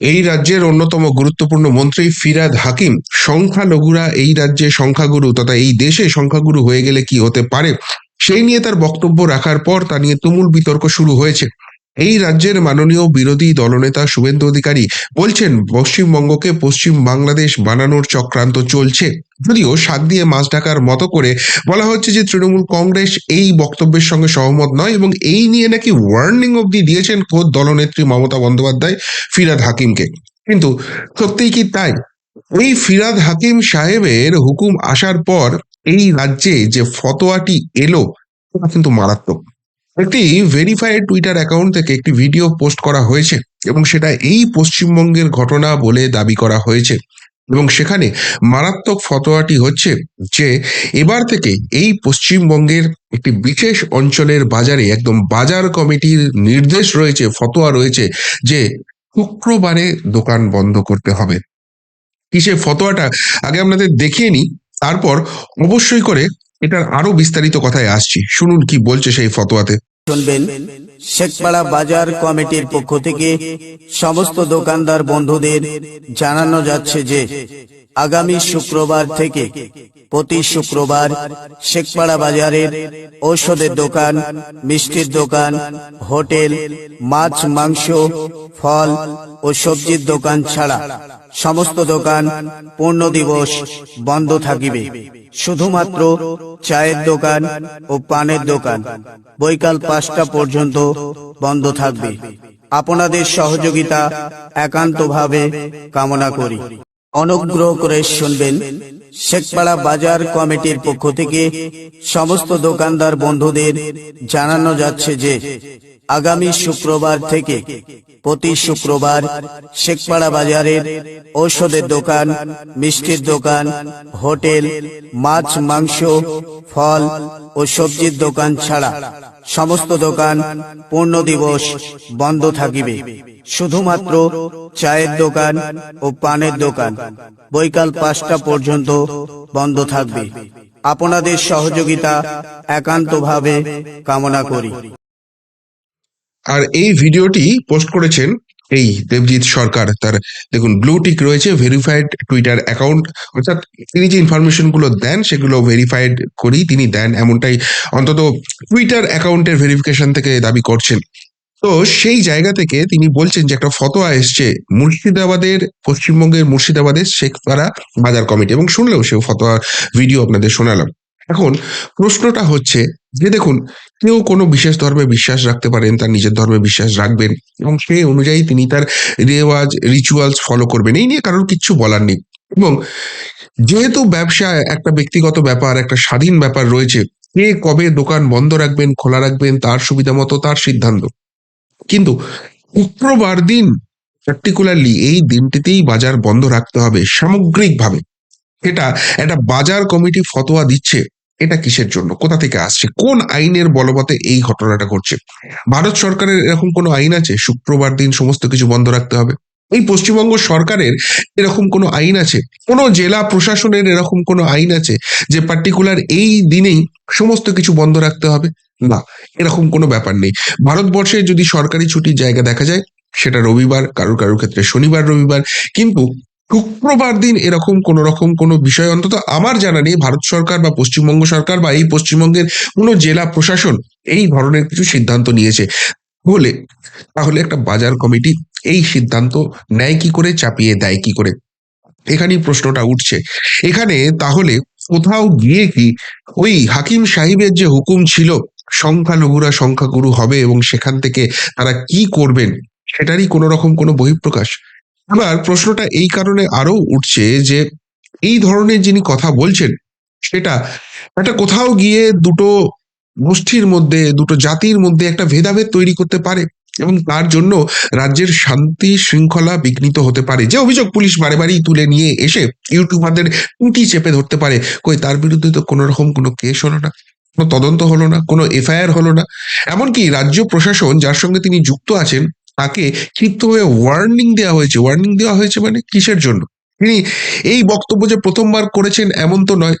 এই রাজ্যের অন্যতম গুরুত্বপূর্ণ মন্ত্রী ফিরাদ হাকিম, সংখ্যালঘুরা এই রাজ্যে সংখ্যাগুরু তথা এই দেশে সংখ্যাগুরু হয়ে গেলে কি হতে পারে? সেই নিয়ে তার বক্তব্য রাখার পর তা নিয়ে তুমুল বিতর্ক শুরু হয়েছে। এই রাজ্যের মাননীয় বিরোধী দলনেতা শুভেন্দু অধিকারী বলছেন, পশ্চিমবঙ্গকে পশ্চিম বাংলাদেশ বানানোর চক্রান্ত চলছে। যদিও শাক দিয়ে মাছ ঢাকার মতো করে বলা হচ্ছে যে তৃণমূল কংগ্রেস এই বক্তব্যের সঙ্গে সহমত নয় এবং এই নিয়ে নাকি ওয়ার্নিং অবধি দিয়েছেন খোদ দলনেত্রী মমতা বন্দ্যোপাধ্যায় ফিরাদ হাকিমকে। কিন্তু সত্যিই কি তাই? এই ফিরাদ হাকিম সাহেবের হুকুম আসার পর এই রাজ্যে যে ফতোয়াটি এলো, তা কিন্তু মারাত্মক। একটি ভেরিফাইড টুইটার অ্যাকাউন্ট থেকে একটি ভিডিও পোস্ট করা হয়েছে এবং সেটা এই পশ্চিমবঙ্গের ঘটনা বলে দাবি করা হয়েছে এবং সেখানে মারাত্মক ফতোয়াটি হচ্ছে যে এবার থেকে এই পশ্চিমবঙ্গের একটি বিশেষ অঞ্চলের বাজারে একদম বাজার কমিটির নির্দেশ রয়েছে, ফতোয়া রয়েছে যে শুক্রবারে দোকান বন্ধ করতে হবে। কি সে ফতোয়াটা? আগে আপনাদের দেখিয়ে নিই, তারপর অবশ্যই করে এটার আরও বিস্তারিত কথায় আসছি। শুনুন কি বলছে সেই ফতোয়াতে। শুনবেন, শেখপাড়া বাজার কমিটির পক্ষ থেকে সমস্ত দোকানদার বন্ধুদের জানানো যাচ্ছে যে, আগামী শুক্রবার থেকে প্রতি শুক্রবার শেখপাড়া বাজারের ঔষধের দোকান, মিষ্টির দোকান, হোটেল, মাছ, মাংস, ফল ও সবজির দোকান ছাড়া সমস্ত দোকান পূর্ণ দিবস বন্ধ থাকিবে। শুধুমাত্র চায়ের দোকান ও পানের দোকান বৈকাল পাঁচটা পর্যন্ত বন্ধ থাকবে। আপনাদের সহযোগিতা একান্তভাবে কামনা করি। অনুগ্রহ করে শুনবেন শেখপাড়া বাজার কমিটির পক্ষ থেকে সমস্ত দোকানদার বন্ধুদের জানানো যাচ্ছে যে আগামী শুক্রবার থেকে প্রতি শুক্রবার শেখপাড়া বাজারের ঔষধের দোকান, মিষ্টির দোকান, হোটেল, মাছ, মাংস, ফল ও সবজির দোকান ছাড়া সমস্ত দোকান পূর্ণ দিবস বন্ধ থাকিবে। শুধুমাত্র চায়ের দোকান ও পানের দোকান। বৈকাল পাঁচটা পর্যন্ত বন্ধ থাকবে। আপনাদের সহযোগিতা একান্তভাবে কামনা করি। আর এই ভিডিওটি পোস্ট করেছেন এই দেবজিৎ সরকার। তার দেখুন, ব্লু টিক রয়েছে ভেরিফাইড টুইটার অ্যাকাউন্ট অর্থাৎ তিনি যে ইনফরমেশনগুলো দেন, সেগুলো ভেরিফাইড করেই তিনি দেন, এমনটাই অন্তত টুইটার অ্যাকাউন্টের ভেরিফিকেশন থেকে দাবি করছেন। তো সেই জায়গা থেকে তিনি বলছেন যে একটা ফতোয়া এসছে মুর্শিদাবাদের, পশ্চিমবঙ্গের মুর্শিদাবাদের শেখপাড়া বাজার কমিটি এবং শুনলেও সে ফতোয়া ভিডিও আপনাদের শোনালাম। এখন প্রশ্নটা হচ্ছে যে দেখুন, কেউ কোনো বিশেষ ধর্মে বিশ্বাস রাখতে পারেন, তার নিজের ধর্মে বিশ্বাস রাখবেন এবং সেই অনুযায়ী তিনি তার রেওয়াজ রিচুয়ালস ফলো করবেন। এই নিয়ে কারোর কিচ্ছু বলার নেই। এবং যেহেতু ব্যবসা একটা ব্যক্তিগত ব্যাপার, একটা স্বাধীন ব্যাপার রয়েছে, কে কবে দোকান বন্ধ রাখবেন, খোলা রাখবেন, তার সুবিধা মতো, তার সিদ্ধান্ত। কিন্তু শুক্রবার দিন পার্টিকুলারলি এই দিনটিতেই বাজার বন্ধ রাখতে হবে সামগ্রিকভাবে। এটা একটা বাজার কমিটি ফতোয়া দিচ্ছে, এটা কিসের জন্য? কোথা থেকে আসছে? কোন আইনের বলবতে এই ঘটনাটা ঘটছে? ভারত সরকারের এরকম কোনো আইন আছে? শুক্রবার দিন সমস্ত কিছু বন্ধ রাখতে হবে। এই পশ্চিমবঙ্গ সরকারের এরকম কোনো আইন আছে? কোনো জেলা প্রশাসনের এরকম কোনো আইন আছে যে পার্টিকুলার এই দিনেই সমস্ত কিছু বন্ধ রাখতে হবে? না, এরকম কোনো ব্যাপার নেই। ভারতবর্ষে যদি সরকারি ছুটির জায়গা দেখা যায়, সেটা রবিবার, কারোর কারোর ক্ষেত্রে শনিবার, রবিবার, কিন্তু শুক্রবার দিন এরকম কোন রকম কোনো বিষয়, অন্তত আমার জানা নেই, ভারত সরকার বা পশ্চিমবঙ্গ সরকার বা এই পশ্চিমবঙ্গের কোনো জেলা প্রশাসন এই ধরনের কিছু সিদ্ধান্ত নিয়েছে। বলে তাহলে একটা বাজার কমিটি এই সিদ্ধান্ত নেয় কি করে, চাপিয়ে দেয় কি করে? এখানেই প্রশ্নটা উঠছে। এখানে তাহলে কোথাও গিয়ে কি ওই হাকিম সাহেবের যে হুকুম ছিল সংখ্যালঘুরা সংখ্যাগুরু হবে এবং সেখান থেকে তারা কি করবেন, সেটারই কোনো রকম কোনো বহিঃপ্রকাশ। আবার প্রশ্নটা এই কারণে আরও উঠছে যে এই ধরনের যিনি কথা বলছেন, সেটা একটা কোথাও গিয়ে দুটো গোষ্ঠীর মধ্যে, দুটো জাতির মধ্যে একটা ভেদাভেদ তৈরি করতে পারে এবং তার জন্য রাজ্যের শান্তি শৃঙ্খলা বিঘ্নিত হতে পারে। যে অভিযোগ পুলিশ বারে বারেই তুলে নিয়ে এসে ইউটিউবারদের টুটি চেপে ধরতে পারে, কই তার বিরুদ্ধে তো কোনো রকম কোনো কেস হলো না। কোনো তদন্ত হলো না, কোনো এফআইআর হলো না। এমনকি রাজ্য প্রশাসন যার সঙ্গে তিনি যুক্ত আছেন, তাকে ক্ষিপ্ত হয়ে ওয়ার্নিং দেওয়া হয়েছে। ওয়ার্নিং দেওয়া হয়েছে মানে কিসের জন্য? তিনি এই বক্তব্য যে প্রথমবার করেছেন এমন তো নয়।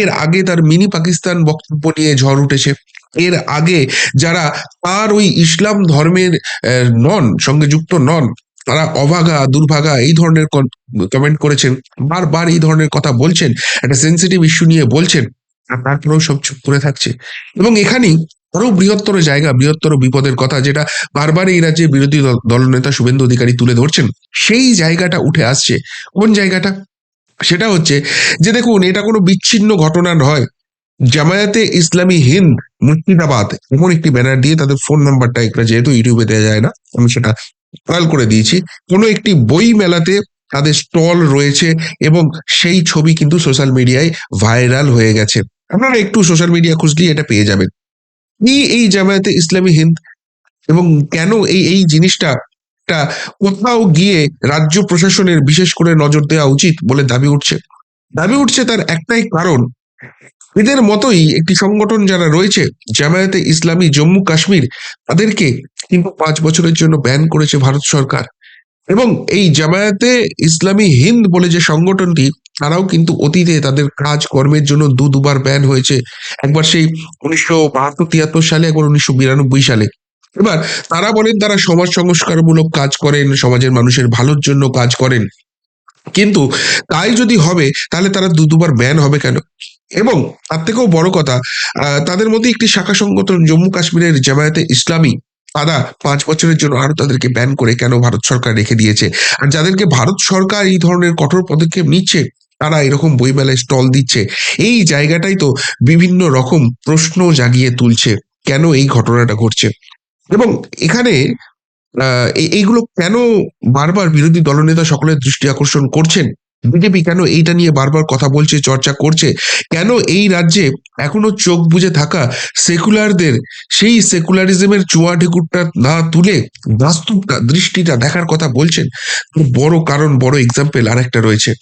এর আগে তার মিনি পাকিস্তান বক্তব্য নিয়ে ঝড় উঠেছে। এর আগে যারা তার ওই ইসলাম ধর্মের নন, সঙ্গে যুক্ত নন, তারা অভাগা, দুর্ভাগা এই ধরনের কমেন্ট করেছেন। বারবার এই ধরনের কথা বলছেন। একটা সেন্সিটিভ ইস্যু নিয়ে বলছেন। আর তারপরেও সব চুপ করে থাকছে। এবং এখানেই আরও বৃহত্তর জায়গা, বৃহত্তর বিপদের কথা যেটা বারবার এই রাজ্যে বিরোধী দল- দলনেতা শুভেন্দু অধিকারী তুলে ধরছেন, সেই জায়গাটা উঠে আসছে। কোন জায়গাটা? সেটা হচ্ছে যে দেখুন, এটা কোনো বিচ্ছিন্ন ঘটনা নয়। জামায়াতে ইসলামী হিন্দ মুর্শিদাবাদ, এমন একটি ব্যানার দিয়ে তাদের ফোন নাম্বারটা একটা যেহেতু ইউটিউবে দেওয়া যায় না, আমি সেটা ট্রায়াল করে দিয়েছি। কোনো একটি বই মেলাতে তাদের স্টল রয়েছে এবং সেই ছবি কিন্তু সোশ্যাল মিডিয়ায় ভাইরাল হয়ে গেছে। আপনারা একটু সোশ্যাল মিডিয়া খুঁজলেই এটা পেয়ে যাবেন। কি এই জামায়াতে ইসলামী হিন্দ এবং কেন এই এই জিনিসটা টা কোথাও গিয়ে রাজ্য প্রশাসনের বিশেষ করে নজর দেওয়া উচিত বলে দাবি উঠছে? দাবি উঠছে তার একটাই কারণ, এদের মতোই একটি সংগঠন যারা রয়েছে, জামায়াতে ইসলামী জম্মু কাশ্মীর, তাদেরকে কিন্তু পাঁচ বছরের জন্য ব্যান করেছে ভারত সরকার। এবং এই জামায়াতে ইসলামী হিন্দ বলে যে সংগঠনটি তারাও কিন্তু অতীতে তাদের কাজ কর্মের জন্য দু দুবার ব্যান হয়েছে। একবার সেই উনিশশো বাহাত্তর তিয়াত্তর সালে, একবার উনিশশো বিরানব্বই সালে। এবার তারা বলেন তারা সমাজ সংস্কারমূলক কাজ করেন, সমাজের মানুষের ভালোর জন্য কাজ করেন। কিন্তু তাই যদি হবে, তাহলে তারা দু দুবার ব্যান হবে কেন? এবং তার থেকেও বড় কথা তাদের মধ্যে একটি শাখা সংগঠন জম্মু কাশ্মীরের জামায়াতে ইসলামী, তারা পাঁচ বছরের জন্য আরও তাদেরকে ব্যান করে কেন ভারত সরকার রেখে দিয়েছে? আর যাদেরকে ভারত সরকার এই ধরনের কঠোর পদক্ষেপ নিচ্ছে তারা এরকম বই বইমেলায় স্টল দিচ্ছে। এই জায়গাটাই তো বিভিন্ন রকম প্রশ্ন জাগিয়ে তুলছে, কেন এই ঘটনাটা ঘটছে? এবং এখানে এইগুলো কেন বারবার বিরোধী দলনেতা সকলের দৃষ্টি আকর্ষণ করছেন? বিজেপি কেন এইটা নিয়ে বারবার কথা বলছে, চর্চা করছে? কেন এই রাজ্যে এখনও চোখ বুজে থাকা সেকুলারদের, সেই সেকুলারিজমের চুয়া ঢেকুরটা না তুলে বাস্তবটা দৃষ্টিটা দেখার কথা বলছেন? বড় কারণ, বড় এক্সাম্পল আর একটা রয়েছে।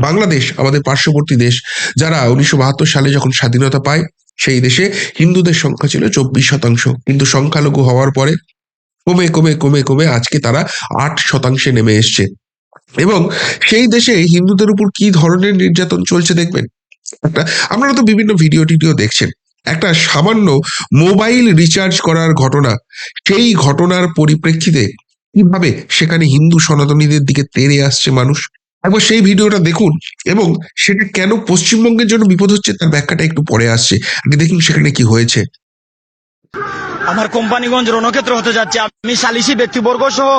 বাংলাদেশ, আমাদের পার্শ্ববর্তী দেশ, যারা উনিশশো বাহাত্তর সালে যখন স্বাধীনতা পায়, সেই দেশে হিন্দুদের সংখ্যা ছিল চব্বিশ শতাংশ। কিন্তু সংখ্যালঘু হওয়ার পরে কমে কমে কমে কমে আজকে তারা আট শতাংশে নেমে এসছে। এবং সেই দেশে হিন্দুদের উপর কি ধরনের নির্যাতন চলছে দেখবেন? একটা, আপনারা তো বিভিন্ন ভিডিও টিডিও দেখছেন। একটা সামান্য মোবাইল রিচার্জ করার ঘটনা, সেই ঘটনার পরিপ্রেক্ষিতে কীভাবে সেখানে হিন্দু সনাতনীদের দিকে তেড়ে আসছে মানুষ? একবার সেই ভিডিওটা দেখুন এবং সেটা কেন পশ্চিমবঙ্গের জন্য বিপদ হচ্ছে তার ব্যাখ্যাটা একটু পরে আসছে। আগে দেখুন সেখানে কি হয়েছে। আমার কোম্পানিগঞ্জ রণক্ষেত্র হতে যাচ্ছে। আমি সালিসি ব্যক্তিবর্গ সহ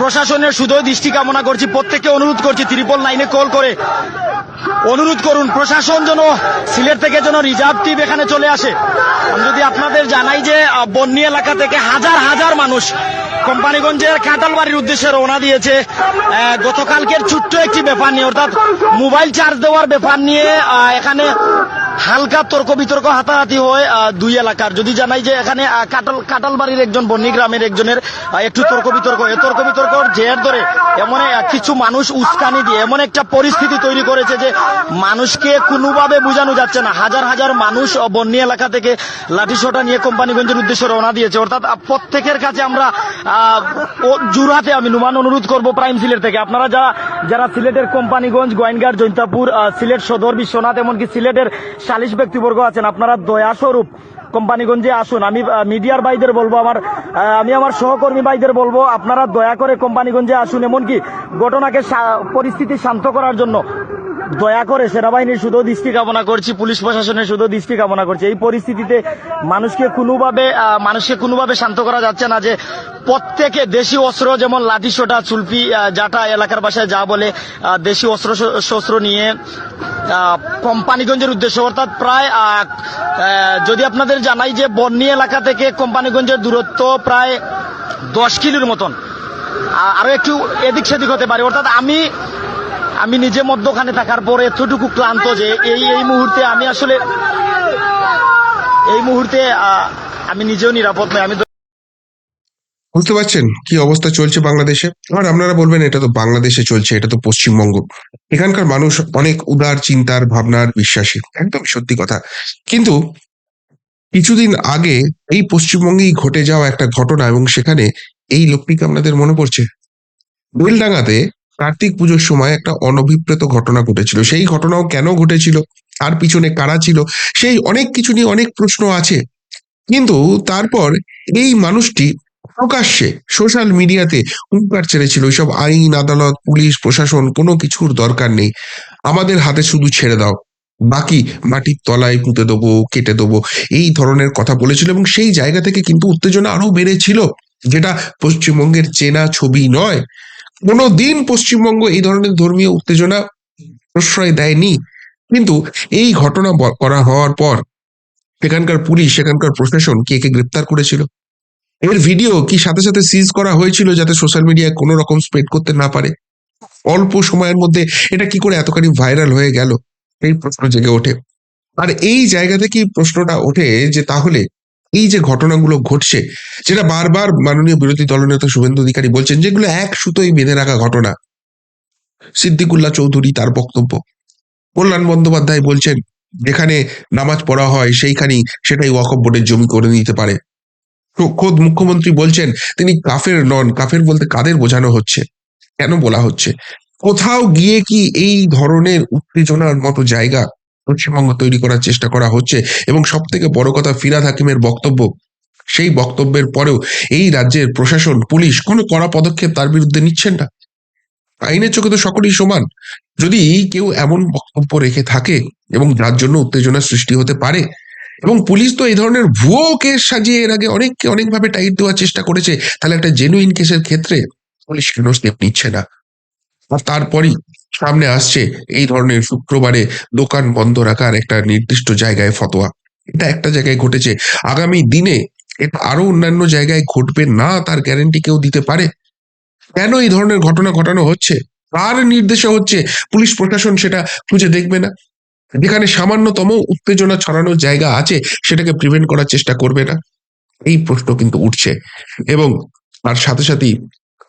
প্রশাসনের শুধুই দৃষ্টি কামনা করছি। প্রত্যেককে অনুরোধ করছি ত্রিপল লাইনে কল করে অনুরোধ করুন। প্রশাসন যেন সিলেট থেকে যেন রিজার্ভ টিম এখানে চলে আসে। আমি যদি আপনাদের জানাই যে বন্যী এলাকা থেকে হাজার হাজার মানুষ কোম্পানিগঞ্জের কাঁঠালবাড়ির উদ্দেশ্যে রওনা দিয়েছে। গতকালকের ছোট্ট একটি ব্যাপার নিয়ে, অর্থাৎ মোবাইল চার্জ দেওয়ার ব্যাপার নিয়ে এখানে হালকা তর্ক বিতর্ক হাতাহাতি হয় দুই এলাকার। যদি জানাই যে এখানে কাটাল, কাটালবাড়ির একজন বন্যী গ্রামের একজনের একটু তর্ক বিতর্ক এ তর্ক বিতর্কর জের ধরে এমন কিছু মানুষ উস্কানি দিয়ে, এমন একটা পরিস্থিতি তৈরি করেছে যে মানুষকে কোনোভাবে বোঝানো যাচ্ছে না। হাজার হাজার মানুষ বন্যী এলাকা থেকে লাঠিসোটা নিয়ে কোম্পানিগঞ্জের উদ্দেশ্যে রওনা দিয়েছে। অর্থাৎ প্রত্যেকের কাছে আমরা জুরাতে আমি নুমান অনুরোধ করব প্রাইম সিলেট থেকে। আপনারা যারা যারা সিলেটের কোম্পানিগঞ্জ, গোয়েনগার, জৈন্তাপুর সিলেট সদর, বিশ্বনাথ, এমনকি সিলেটের সালিশ ব্যক্তিবর্গ আছেন, আপনারা দয়াস্বরূপ কোম্পানিগঞ্জে আসুন। আমি মিডিয়ার ভাইদের বলব, আমার আমি আমার সহকর্মী ভাইদের বলব, আপনারা দয়া করে কোম্পানিগঞ্জে আসুন। এমনকি ঘটনাকে পরিস্থিতি শান্ত করার জন্য দয়া করে সেনাবাহিনীর শুধু দৃষ্টি কামনা করছি, পুলিশ প্রশাসনের শুধু দৃষ্টি কামনা করছি। এই পরিস্থিতিতে মানুষকে কোনোভাবে মানুষকে কোনোভাবে শান্ত করা যাচ্ছে না যে প্রত্যেকে দেশি অস্ত্র যেমন লাঠি সোটা, চুলপি জাটা, এলাকার বাসায় যা বলে দেশি অস্ত্র শস্ত্র নিয়ে কোম্পানিগঞ্জের উদ্দেশ্য। অর্থাৎ প্রায় যদি আপনাদের জানাই যে বন্যী এলাকা থেকে কোম্পানিগঞ্জের দূরত্ব প্রায় দশ কিলোর মতন, আ- আরও একটু এদিক সেদিক হতে পারে। অর্থাৎ আমি আমি নিজে মধ্যখানে থাকার পরে এতটুকু ক্লান্ত যে এই এই মুহূর্তে আমি আসলে এই মুহূর্তে আমি নিজেও নিরাপদ নই, আমি বুঝতে পারছেন কি অবস্থা চলছে বাংলাদেশে? আর আপনারা বলবেন, এটা তো বাংলাদেশে চলছে, এটা তো পশ্চিমবঙ্গ। এখানকার মানুষ অনেক উদার চিন্তার ভাবনার বিশ্বাসী, একদম সত্যি কথা। কিন্তু কিছুদিন আগে এই পশ্চিমবঙ্গেই ঘটে যাওয়া একটা ঘটনা এবং সেখানে এই লোকটিকে আপনাদের মনে পড়ছে? বেলডাঙ্গাতে কার্তিক পুজোর সময় একটা অনভিপ্রেত ঘটনা ঘটেছিল। সেই ঘটনাও কেন ঘটেছিল? আর পিছনে কারা ছিল? সেই অনেক কিছু নিয়ে অনেক প্রশ্ন আছে। কিন্তু তারপর এই মানুষটি প্রকাশ্যে সোশ্যাল মিডিয়াতে হুঙ্কার ছেড়েছিল ওইসব আইন, আদালত, পুলিশ, প্রশাসন, কোনো কিছুর দরকার নেই। আমাদের হাতে শুধু ছেড়ে দাও। বাকি মাটির তলায় পুঁতে দেবো, কেটে দেবো। এই ধরনের কথা বলেছিল এবং সেই জায়গা থেকে কিন্তু উত্তেজনা আরও বেড়েছিল, যেটা পশ্চিমবঙ্গের চেনা ছবি নয়। কোনো দিন পশ্চিমবঙ্গ এই ধরনের ধর্মীয় উত্তেজনা প্রশ্রয় দেয়নি। কিন্তু এই ঘটনা করা হওয়ার পর সেখানকার পুলিশ, সেখানকার প্রশাসন কে কে গ্রেপ্তার করেছিল? এর ভিডিও কি সাথে সাথে সিজ করা হয়েছিল যাতে সোশ্যাল মিডিয়ায় কোনো রকম স্প্রেড করতে না পারে? অল্প সময়ের মধ্যে এটা কি করে এতখানি ভাইরাল হয়ে গেল? এই প্রশ্ন জেগে ওঠে। আর এই জায়গা থেকেই প্রশ্নটা ওঠে যে তাহলে এই যে ঘটনাগুলো ঘটছে, যেটা বারবার মাননীয় বিরোধী দলনেতা শুভেন্দু অধিকারী বলছেন, যেগুলো এক সুতোই বেঁধে রাখা ঘটনা। সিদ্দিকুল্লাহ চৌধুরী তার বক্তব্য। কল্যাণ বন্দ্যোপাধ্যায় বলছেন, যেখানে নামাজ পড়া হয় সেইখানেই সেটাই ওয়াকফ বোর্ডের জমি করে নিতে পারে। খোদ মুখ্যমন্ত্রী বলছেন, তিনি কাফের নন, কাফের বলতে কাদের বোঝানো হচ্ছে? কেন বলা হচ্ছে? কোথাও গিয়ে কি এই ধরনের উত্তেজনার মতো জায়গা পশ্চিমবঙ্গ তৈরি করার চেষ্টা করা হচ্ছে এবং সব থেকে বড় কথা ফিরাদ হাকিমের বক্তব্য, সেই বক্তব্যের পরেও এই রাজ্যের প্রশাসন, পুলিশ কোনো কড়া পদক্ষেপ তার বিরুদ্ধে নিচ্ছেন না। আইনের চোখে তো সকলেই সমান। যদি কেউ এমন বক্তব্য রেখে থাকে এবং যার জন্য উত্তেজনা সৃষ্টি হতে পারে এবং পুলিশ তো এই ধরনের ভুয়ো কেস সাজিয়ে এর আগে অনেককে অনেকভাবে টাইট দেওয়ার চেষ্টা করেছে, তাহলে একটা জেনুইন কেসের ক্ষেত্রে পুলিশ কেন স্টেপ নিচ্ছে না। আর তারপরই সামনে আসছে এই ধরনের শুক্রবারে দোকান বন্ধ রাখার একটা নির্দিষ্ট জায়গায় ফতোয়া। এটা একটা জায়গায় ঘটেছে। আগামী দিনে এটা আরও অন্যান্য জায়গায় ঘটবে না, তার গ্যারেন্টি কেউ দিতে পারে। কেন এই ধরনের ঘটনা ঘটানো হচ্ছে? কার নির্দেশে হচ্ছে? পুলিশ প্রশাসন সেটা খুঁজে দেখবে না। যেখানে সামান্যতম উত্তেজনা ছড়ানোর জায়গা আছে, সেটাকে প্রিভেন্ট করার চেষ্টা করবে না। এই প্রশ্ন কিন্তু উঠছে। এবং তার সাথে সাথেই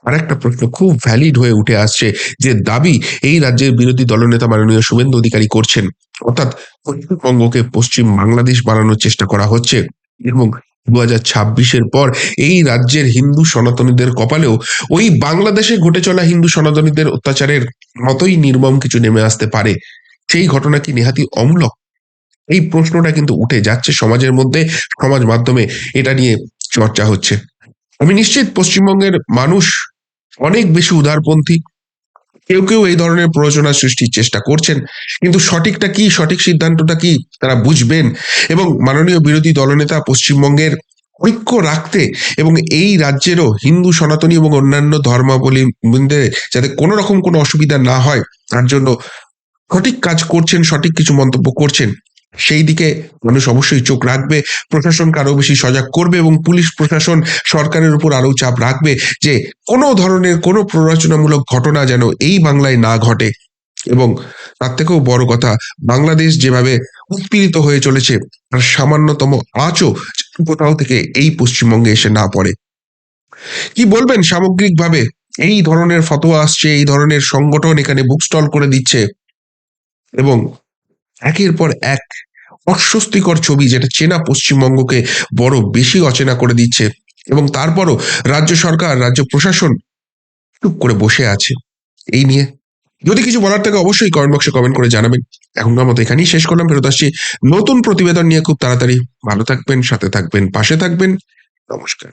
আরেকটা প্রশ্ন, খুব ভ্যালিড হয়ে উঠে আসছে যে দাবি এই রাজ্যের বিরোধী দলনেতা মাননীয় শুভেন্দু অধিকারী করছেন। অর্থাৎ পশ্চিমবঙ্গকে পশ্চিম বাংলাদেশ বানানোর চেষ্টা করা হচ্ছে এবং দু হাজার ছাব্বিশের পর এই রাজ্যের হিন্দু সনাতনীদের কপালেও ওই বাংলাদেশে ঘটে চলা হিন্দু সনাতনীদের অত্যাচারের মতোই নির্মম কিছু নেমে আসতে পারে। সেই ঘটনা কি নেহাতি অমূলক? এই প্রশ্নটা কিন্তু উঠে যাচ্ছে সমাজের মধ্যে, সমাজ মাধ্যমে এটা নিয়ে চর্চা হচ্ছে। আমি নিশ্চিত পশ্চিমবঙ্গের মানুষ অনেক বেশি উদারপন্থী। কেউ কেউ এই ধরনের প্ররোচনা সৃষ্টির চেষ্টা করছেন। কিন্তু সঠিকটা কি, সঠিক সিদ্ধান্তটা কি, তারা বুঝবেন। এবং মাননীয় বিরোধী দলনেতা পশ্চিমবঙ্গের ঐক্য রাখতে এবং এই রাজ্যেরও হিন্দু, সনাতনী এবং অন্যান্য ধর্মাবলী মধ্যে যাতে কোনো রকম কোনো অসুবিধা না হয়, তার জন্য সঠিক কাজ করছেন, সঠিক কিছু মন্তব্য করছেন। সেই দিকে মানুষ অবশ্যই চোখ রাখবে প্রশাসনকে আরও বেশি সজাগ করবে এবং পুলিশ প্রশাসন সরকারের উপর আরও চাপ রাখবে যে কোনো ধরনের কোনো প্ররোচনামূলক ঘটনা যেন এই বাংলায় না ঘটে। এবং তার থেকেও বড় কথা, বাংলাদেশ যেভাবে উৎপীড়িত হয়ে চলেছে, তার সামান্যতম আঁচও কোথাও থেকে এই পশ্চিমবঙ্গে এসে না পড়ে। কি বলবেন? সামগ্রিকভাবে এই ধরনের ফতোয়া আসছে, এই ধরনের সংগঠন এখানে বুক স্টল করে দিচ্ছে। এবং একের পর এক অস্বস্তিকর ছবি যেটা চেনা পশ্চিমবঙ্গকে বড় বেশি অচেনা করে দিচ্ছে এবং তারপরও রাজ্য সরকার, রাজ্য প্রশাসন চুপ করে বসে আছে। এই নিয়ে যদি কিছু বলার থাকে অবশ্যই কমেন্ট বক্সে কমেন্ট করে জানাবেন। এখনকার মতো এখানেই শেষ করলাম। ফেরত আসছি নতুন প্রতিবেদন নিয়ে খুব তাড়াতাড়ি। ভালো থাকবেন, সাথে থাকবেন, পাশে থাকবেন। নমস্কার।